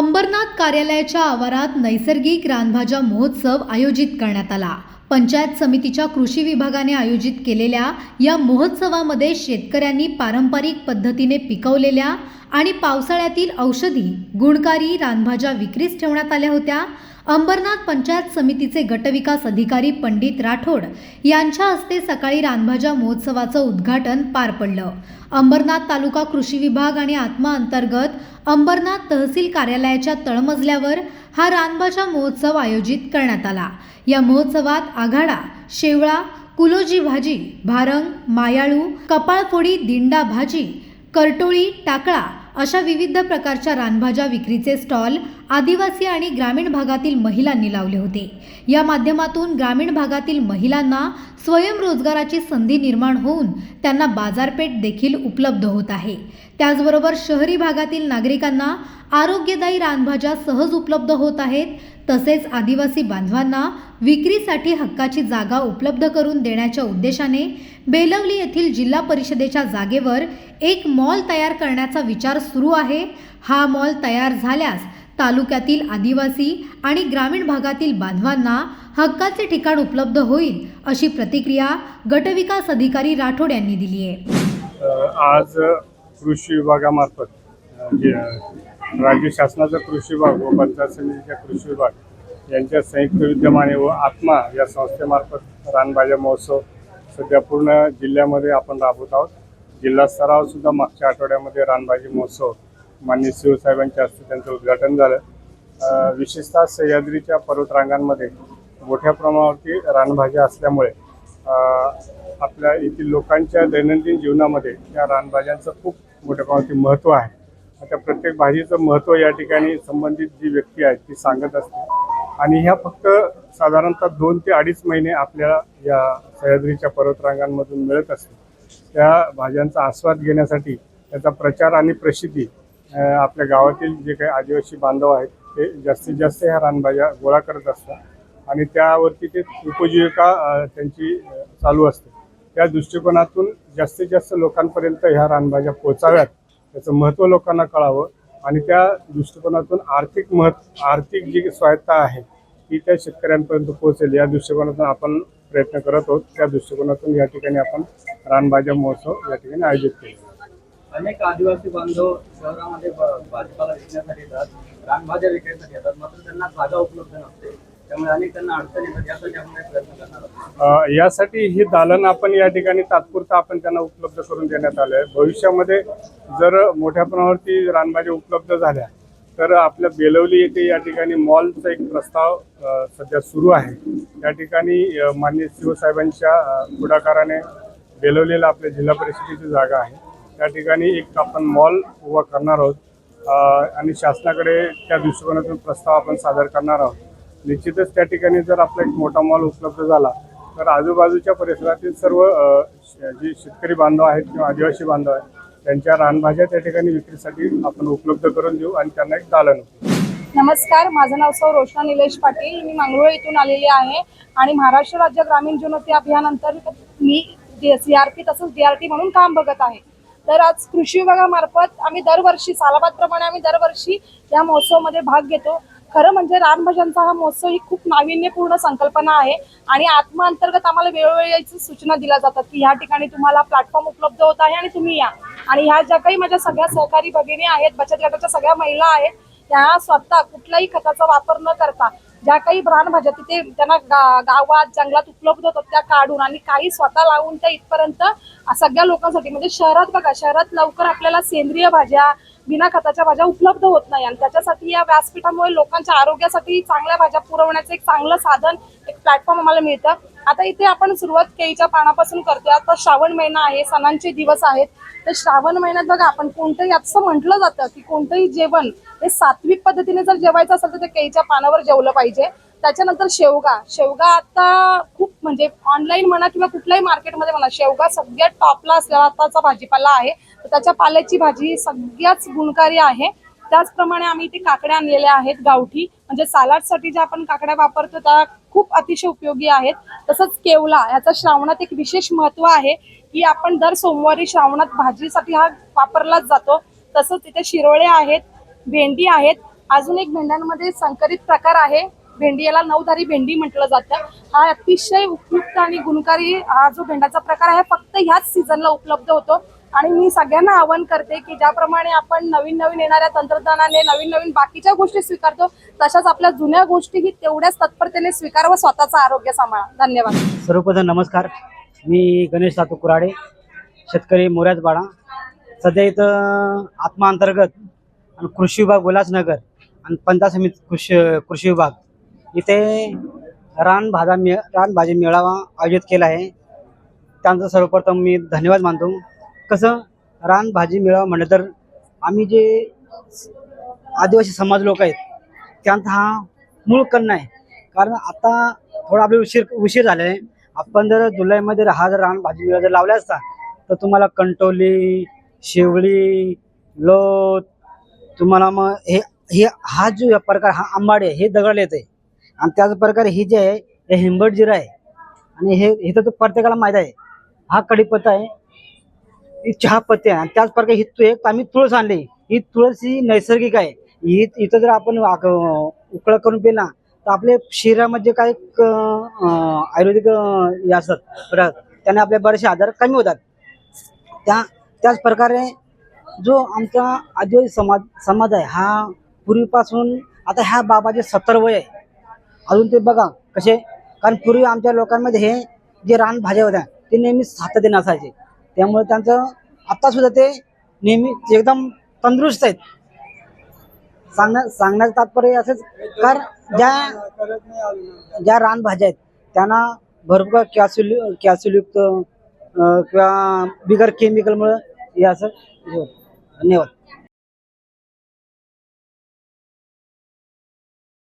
अंबरनाथ कार्यालयाच्या आवारात नैसर्गिक रानभाज्या महोत्सव आयोजित करण्यात आला. पंचायत समितीच्या कृषी विभागाने आयोजित केलेल्या या महोत्सवामध्ये शेतकऱ्यांनी पारंपरिक पद्धतीने पिकवलेल्या आणि पावसाळ्यातील औषधी गुणकारी रानभाज्या विक्रीस ठेवण्यात आल्या होत्या. अंबरनाथ पंचायत समितीचे गटविकास अधिकारी पंडित राठोड यांच्या हस्ते सकाळी रानभाज्या महोत्सवाचं उद्घाटन पार पडलं. अंबरनाथ तालुका कृषी विभाग आणि आत्मा अंतर्गत अंबरनाथ तहसील कार्यालयाच्या तळमजल्यावर हा रानभाज्या महोत्सव आयोजित करण्यात आला. या महोत्सवात आघाडा शेवळा कुलोजी भाजी भारंग मायाळू कपाळफोडी दिंडा भाजी करटोळी टाकळा अशा विविध प्रकारच्या रानभाज्या विक्रीचे स्टॉल आदिवासी आणि ग्रामीण भागातील महिलांनी लावले होते. या माध्यमातून ग्रामीण भागातील महिलांना स्वयंरोजगाराची संधी निर्माण होऊन त्यांना बाजारपेठ देखील उपलब्ध होत आहे. त्याचबरोबर शहरी भागातील नागरिकांना आरोग्यदायी रानभाज्या सहज उपलब्ध होत आहेत तसेच आदिवासी बांधवांना विक्रीसाठी हक्काची जागा उपलब्ध करून देण्याच्या उद्देशाने बेलवली येथील जिल्हा परिषदेच्या जागेवर एक मॉल तयार करण्याचा विचार सुरू आहे. हा मॉल तयार झाल्यास तालुक्यातील आदिवासी आणि ग्रामीण भागातील बांधवांना हक्काचे ठिकाण उपलब्ध होईल अशी प्रतिक्रिया गटविकास अधिकारी राठोड यांनी दिली आहे. आज कृषी विभागामार्फत राज्य शासनाचा कृषी विभाग व पंचायत समितीच्या कृषी विभाग यांच्या संयुक्त विद्यमाने व आत्मा या संस्थेमार्फत रानभाज्या महोत्सव सध्या पूर्ण जिल्ह्यामध्ये आपण राबवत आहोत. जिल्हा स्तरावर सुद्धा मागच्या आठवड्यामध्ये रानभाजी महोत्सव माननीय शिवसाहेबांच्या हस्ते त्यांचं उद्घाटन झालं. विशेषतः सह्याद्रीच्या पर्वतरांगांमध्ये मोठ्या प्रमाणावरती रानभाज्या असल्यामुळे आपल्या येथील लोकांच्या दैनंदिन जीवनामध्ये या रानभाज्यांचं खूप मोठ्या प्रमाणावरती महत्त्व आहे. आता प्रत्येक भाजीचं महत्त्व या ठिकाणी संबंधित जी व्यक्ती आहे ती सांगत असते. आणि ह्या फक्त साधारणतः दोन ते अडीच महिने आपल्याला या सह्याद्रीच्या पर्वतरांगांमधून मिळत असते. त्या भाज्यांचा आस्वाद घेण्यासाठी त्याचा प्रचार आणि प्रसिद्धी आपल्या गावातील जे काही आदिवासी बांधव आहेत ते जास्तीत जास्त ह्या रानभाज्या गोळा करत असतात. आणि त्यावरती ते उपजीविका त्यांची चालू असते. त्या दृष्टिकोनातून जास्तीत जास्त लोकांपर्यंत ह्या रानभाज्या पोचाव्यात. त्याचं महत्त्व लोकांना कळावं आणि त्या दृष्टिकोनातून आर्थिक महत् आर्थिक जी स्वायत्ता आहे ती त्या शेतकऱ्यांपर्यंत पोहोचेल. या दृष्टिकोनातून आपण प्रयत्न करत आहोत. त्या दृष्टिकोनातून या ठिकाणी आपण रानभाज्या महोत्सव या ठिकाणी आयोजित केलेला अनेक आदिवासी बांधव शहरामध्ये भाजीपाला विकण्यासाठी येतात रानभाज्या विकण्यासाठी येतात मात्र त्यांना जागा उपलब्ध नसते. त्यामुळे अनेक त्यांना अडचण येतात. यासाठी आपण प्रयत्न करणार आहोत. यासाठी ही दालन आपण या ठिकाणी तात्पुरतं आपण त्यांना उपलब्ध करून देण्यात आलं आहे. भविष्यामध्ये जर मोठ्या प्रमाणावरती रानभाज्या उपलब्ध झाल्या तर आपल्या बेलवली येथे या ठिकाणी मॉलचा एक प्रस्ताव सध्या सुरू आहे. त्या ठिकाणी माननीय शिवसाहेबांच्या पुढाकाराने बेलवलेला आपल्या जिल्हा परिषदेची जागा आहे. त्या ठिकाणी एक आपण मॉल उभा करणार आहोत. आणि शासनाकडे त्या दृष्टिकोनातून प्रस्ताव आपण सादर करणार आहोत. निश्चितच त्या ठिकाणी जर आपला एक मोठा मॉल उपलब्ध झाला तर आजूबाजूच्या परिसरातील सर्व श- जे शेतकरी बांधव आहेत किंवा आदिवासी बांधव आहेत त्यांच्या रानभाज्या त्या ठिकाणी विक्रीसाठी आपण उपलब्ध करून देऊ आणि त्यांना एक दालन नमस्कार माझं नाव सौ रोशना निलेश पाटील. मी मंगरुळ इथून आलेली आहे आणि महाराष्ट्र राज्य ग्रामीण जीवनोन्नती अभियानंतर मी सी आर पी तसंच डी आर टी म्हणून काम बघत आहे. तर आज कृषी विभागामार्फत आम्ही दरवर्षी सालाबादप्रमाणे आम्ही दरवर्षी या महोत्सवामध्ये भाग घेतो. खरं म्हणजे रामभजनचा हा महोत्सव ही खूप नाविन्यपूर्ण संकल्पना आहे आणि आत्मा अंतर्गत आम्हाला वेळोवेळी सूचना दिल्या जातात की ह्या ठिकाणी तुम्हाला प्लॅटफॉर्म उपलब्ध होत आहे आणि तुम्ही या. आणि ह्या ज्या काही माझ्या सगळ्या सहकारी भगिनी आहेत बचत गटाच्या सगळ्या महिला आहेत त्या स्वतः कुठल्याही खताचा वापर न करता ज्या काही रानभाज्या तिथे त्यांना गा- गावात जंगलात उपलब्ध होतात त्या काढून आणि काही स्वतः लावून त्या इथपर्यंत सगळ्या लोकांसाठी म्हणजे शहरात बघा शहरात लवकर आपल्याला सेंद्रिय भाज्या बिना खताच्या भाज्या उपलब्ध होत नाही. आणि त्याच्यासाठी या व्यासपीठामुळे लोकांच्या आरोग्यासाठी चांगल्या भाज्या पुरवण्याचं एक चांगलं साधन एक प्लॅटफॉर्म आम्हाला मिळतं. आता इथे आपण सुरुवात केळीच्या पानापासून करतोय. आता श्रावण महिना आहे सणांचे दिवस आहेत. तर श्रावण महिन्यात बघा आपण कोणतंही असं म्हटलं जातं की कोणतंही जेवण हे सात्विक पद्धतीने जर जेवायचं असेल तर ते केळीच्या पानावर जेवलं पाहिजे. त्याच्यानंतर शेवगा. शेवगा आता खूप म्हणजे ऑनलाईन म्हणा किंवा कुठल्याही मार्केटमध्ये म्हणा शेवगा सगळ्यात टॉपला असलेला आताचा भाजीपाला आहे. तर त्याच्या पाल्याची भाजी सगळ्याच गुणकारी आहे. त्याचप्रमाणे आम्ही इथे काकड्या आणलेल्या आहेत गावठी. म्हणजे सॅलाडसाठी ज्या आपण काकड्या वापरतो त्या खूप अतिशय उपयोगी आहेत. तसंच केवला याचा श्रावणात एक विशेष महत्त्व आहे की आपण दर सोमवारी श्रावणात भाजीसाठी हा वापरलाच जातो. तसंच इथे शिरोळे आहेत भेंडी आहेत. अजून एक भेंड्यांमध्ये संकरित प्रकार आहे. भेंडी याला नऊधारी भेंडी म्हटलं जातं. हा अतिशय उपयुक्त आणि गुणकारी हा जो भेंड्याचा प्रकार आहे फक्त ह्याच सीझनला उपलब्ध होतो. आणि मी सगळ्यांना आवाहन करते की ज्याप्रमाणे आपण नवीन नवीन येणाऱ्या तंत्रज्ञानाने नवीन नवीन बाकीच्या गोष्टी स्वीकारतो तशाच आपल्या जुन्या गोष्टीही तेवढ्याच तत्परतेने स्वीकार व स्वतःचं आरोग्य सांभाळा. धन्यवाद. सर्वप्रथम नमस्कार. मी गणेश सातू कुराडे शेतकरी मोऱ्याजबाडा सध्या इथं आत्मा अंतर्गत आणि कृषी विभाग उल्हासनगर आणि पंचायत समिती कृषी कृषी विभाग. इथे रान भाजा मे रानभाजी मेळावा आयोजित केला आहे. त्यांचं सर्वप्रथम मी धन्यवाद मानतो. कसं रानभाजी मिळावं म्हटलं तर आम्ही जे आदिवासी समाज लोक आहेत त्यांचा हा मूळ कन्न आहे कारण आता थोडा आपले उशीर उशीर झाला आहे. आपण जर जुलैमध्ये हा जर रान भाजी जर लावला असता तर तुम्हाला कंटोली शेवळी लोत तुम्हाला मग हे हे हा जो प्रकार हा आंबाडे हे दगडले येते आणि त्याच प्रकारे ही जे आहे हे हिंबट जिरा आहे. आणि हे हे तर प्रत्येकाला माहीत आहे. हा कढीपत्ता आहे. ही चहा आहे. आणि त्याच प्रकारे ही तू एक आम्ही तुळस आणली. ही तुळस ही नैसर्गिक आहे. ही इथं जर आपण वाक- उकळ करून पिला तर आपले शरीरामध्ये काही आयुर्वेदिक हे असतात त्याने आपले बरेचसे आजार कमी होतात. त्या त्याच प्रकारे जो आमचा आदिवासी समाज समाज आहे हा पूर्वीपासून आता ह्या बाबाचे सत्तर वय आहे. अजून ते बघा कसे कारण पूर्वी आमच्या लोकांमध्ये हे जे रानभाज्या होत्या ते नेहमी सातत्याने असायचे त्यामुळे त्यांचं आता सुद्धा ते नेहमी एकदम तंदुरुस्त आहेत. सांगण्या सांगण्याचं तात्पर्य असंच कारण ज्या ज्या रानभाज्या आहेत त्यांना भरपूर कॅल्शियल कॅल्शियलयुक्त किंवा बिगर केमिकलमुळं हे असं हो, धन्यवाद.